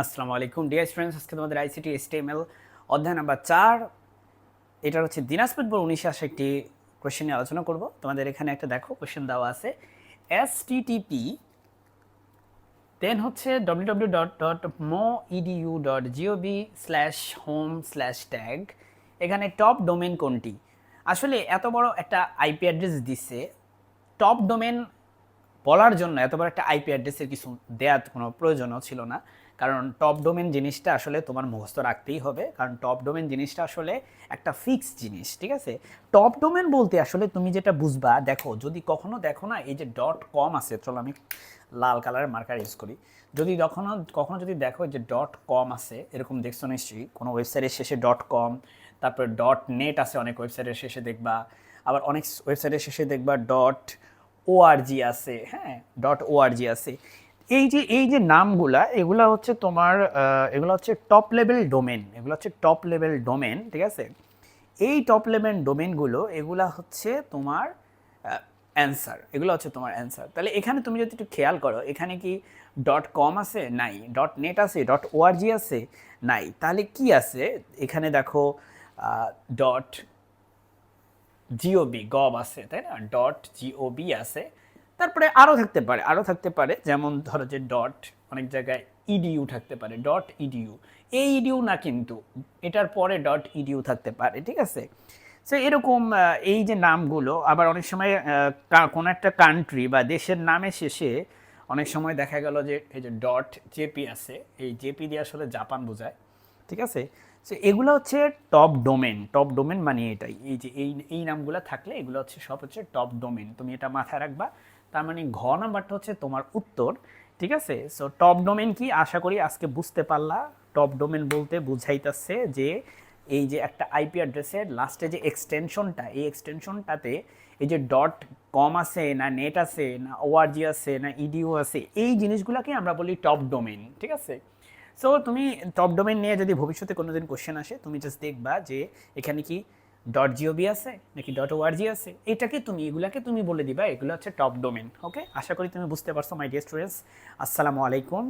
আসসালামু আলাইকুম। Dear students আজকে তোমাদের আইসিটি এসটিএমএল অধ্যায় নাম্বার চার এটা হচ্ছে দিনাজপুর বোর্ড উনিশে আসে একটি কোয়েশ্চেন নিয়ে আলোচনা করব। তোমাদের এখানে একটা দেখো কোয়েশ্চেন দেওয়া আছে। এস টিটিপি দেন হচ্ছে W W dot dot mo EDU dot GOB slash home slash tag এখানে টপ ডোমেন কোনটি? আসলে এত বড় একটা আইপি অ্যাড্রেস দিচ্ছে টপ ডোমেন বলার জন্য এত বড় একটা আইপি অ্যাড্রেসের কিছু দেওয়ার কোনো প্রয়োজনও ছিল না। কারণ টপ ডোমেন জিনিসটা আসলে তোমার মুখস্থ রাখতেই হবে। কারণ টপ ডোমেন জিনিসটা আসলে একটা ফিক্স জিনিস, ঠিক আছে? টপ ডোমেন বলতে আসলে তুমি যেটা বুঝবা, দেখো, যদি কখনো দেখো না, এই যে ডট কম আছে, চলো আমি লাল কালারের মার্কার ইউজ করি। যদি কখনো কখনো যদি দেখো যে ডট কম আছে, এরকম দেখছ নিশ্চয়ই, কোনো ওয়েবসাইটের শেষে ডট কম তারপর ডট নেট আছে, অনেক ওয়েবসাইটের শেষে দেখবা। আবার অনেক ওয়েবসাইটের শেষে দেখবা ডট ওআরজি আছে হ্যাঁ ডট ওআরজি আছে। এই যে এই যে নামগুলা, এগুলা হচ্ছে তোমার এগুলো হচ্ছে টপ লেভেল ডোমেন এগুলো হচ্ছে টপ লেভেল ডোমেন ঠিক আছে? এই টপ লেভেল ডোমেনগুলো এগুলা হচ্ছে তোমার অ্যান্সার এগুলো হচ্ছে তোমার অ্যান্সার তাহলে এখানে তুমি যদি একটু খেয়াল করো, এখানে কি ডট কম আছে? নাই। ডট নেট আছে ডট ওআরজি আছে? নাই। তাহলে কি আছে? এখানে দেখো ডট জিওবি গব আছে, তাই না? ডট জিওবি আছে। তারপরে আরও থাকতে পারে আরও থাকতে পারে, যেমন ধরো যে ডট অনেক জায়গায় ইডিইউ থাকতে পারে ডট ইডিইউ এই ইডিউ না কিন্তু, এটার পরে ডট ইডিইউ থাকতে পারে, ঠিক আছে? সো এরকম এই যে নামগুলো, আবার অনেক সময় কোনো একটা কান্ট্রি বা দেশের নামের শেষে অনেক সময় দেখা গেল যে, এই যে ডট জেপি আছে, এই জেপি দিয়ে আসলে জাপান বোঝায়। ঠিক আছে? সো এগুলো হচ্ছে টপ ডোমেন টপ ডোমেন মানে এটাই। এই যে এই এই নামগুলো থাকলে এগুলো হচ্ছে, সব হচ্ছে টপ ডোমেন তুমি এটা মাথায় রাখবা। তার মানে ঘ নাম্বারটা হচ্ছে তোমার উত্তর, ঠিক আছে? সো টপ ডোমেন কি? আশা করি আজকে বুঝতে পারলা। টপ ডোমেন বলতে বুঝাইতেছে যে এই যে একটা আইপি অ্যাড্রেসের লাস্টে যে এক্সটেনশনটা এই এক্সটেনশনটাতে এই যে ডট কম আছে, না নেট আছে, না ওআরজি আছে, না ইডিও আছে, এই জিনিসগুলোকে আমরা বলি টপ ডোমেন ঠিক আছে? সো তুমি টপ ডোমেন নিয়ে যদি ভবিষ্যতে কোনো দিন কোশ্চেন আসে, তুমি জাস্ট দেখবা যে এখানে কি. ডট জিওবি আছে, নাকি. ডট ওআরজি আছে এটাকে তুমি? এগুলাকে তুমি বলে দিবা, এগুলো হচ্ছে টপ ডোমেন ওকে আশা করি তুমি বুঝতে পারছ মাই ডিয়ার স্টুডেন্টস আসসালামু আলাইকুম